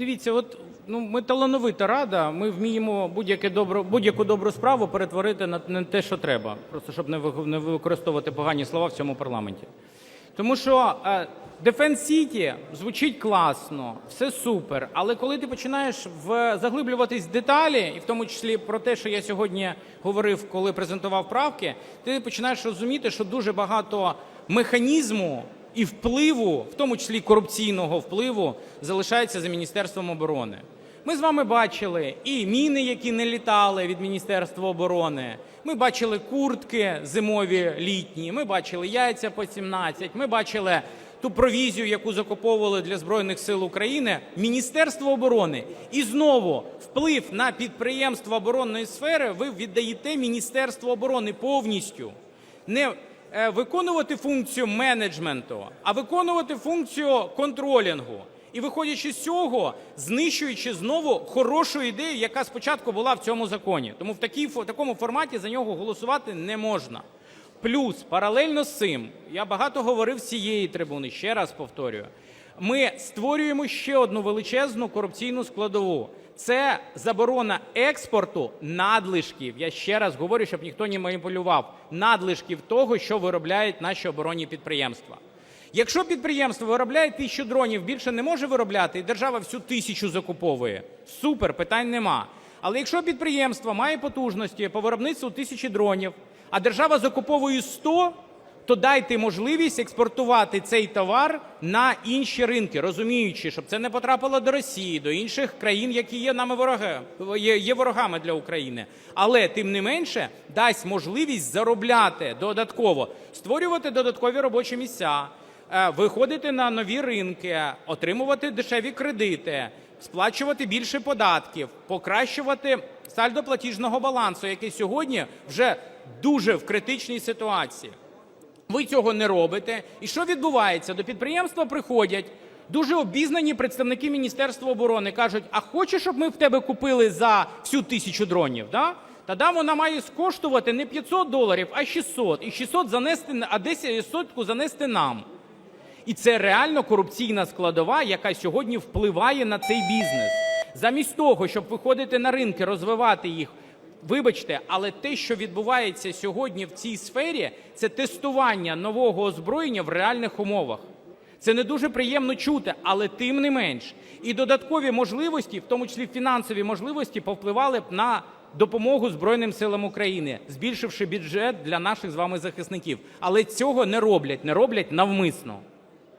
Дивіться, от ну ми талановита рада. Ми вміємо будь-яке добро, будь-яку добру справу перетворити на на те, що треба, просто щоб не не використовувати погані слова в цьому парламенті. Тому що е, Defense City звучить класно, все супер. Але коли ти починаєш в заглиблюватись в деталі, і в тому числі про те, що я сьогодні говорив, коли презентував правки, ти починаєш розуміти, що дуже багато механізму і впливу, в тому числі корупційного впливу, залишається за Міністерством оборони. Ми з вами бачили і міни, які не літали від Міністерства оборони. Ми бачили куртки зимові літні. Ми бачили яйця по 17. Ми бачили ту провізію, яку закуповували для Збройних сил України. Міністерство оборони. І знову вплив на підприємства оборонної сфери ви віддаєте Міністерству оборони повністю. Не виконувати функцію менеджменту, а виконувати функцію контролінгу. І виходячи з цього, знищуючи знову хорошу ідею, яка спочатку була в цьому законі. Тому в такій, в такому форматі за нього голосувати не можна. Плюс, паралельно з цим, я багато говорив з цієї трибуни, ще раз повторюю, ми створюємо ще одну величезну корупційну складову. Це заборона експорту надлишків. Я ще раз говорю, щоб ніхто не маніпулював. Надлишків того, що виробляють наші оборонні підприємства. Якщо підприємство виробляє тисячу дронів, більше не може виробляти, і держава всю тисячу закуповує. Супер, питань нема. Але якщо підприємство має потужності по виробництву тисячі дронів, а держава закуповує 100, то дайте можливість експортувати цей товар на інші ринки, розуміючи, щоб це не потрапило до Росії, до інших країн, які є нами вороги, є, ворогами для України. Але тим не менше дасть можливість заробляти додатково, створювати додаткові робочі місця, е, виходити на нові ринки, отримувати дешеві кредити, сплачувати більше податків, покращувати сальдо платіжного балансу, який сьогодні вже дуже в критичній ситуації. Ви цього не робите. І що відбувається? До підприємства приходять дуже обізнані представники Міністерства оборони, кажуть: а хочеш, щоб ми в тебе купили за всю тисячу дронів? Да? Тоді вона має скоштувати не 500 доларів, а 600. І 600 занести, а 10 сотку занести нам. І це реально корупційна складова, яка сьогодні впливає на цей бізнес. Замість того, щоб виходити на ринки, розвивати їх. Вибачте, але те, що відбувається сьогодні в цій сфері, це тестування нового озброєння в реальних умовах. Це не дуже приємно чути, але тим не менш. І додаткові можливості, в тому числі фінансові можливості, повпливали б на допомогу Збройним силам України, збільшивши бюджет для наших з вами захисників. Але цього не роблять, не роблять навмисно.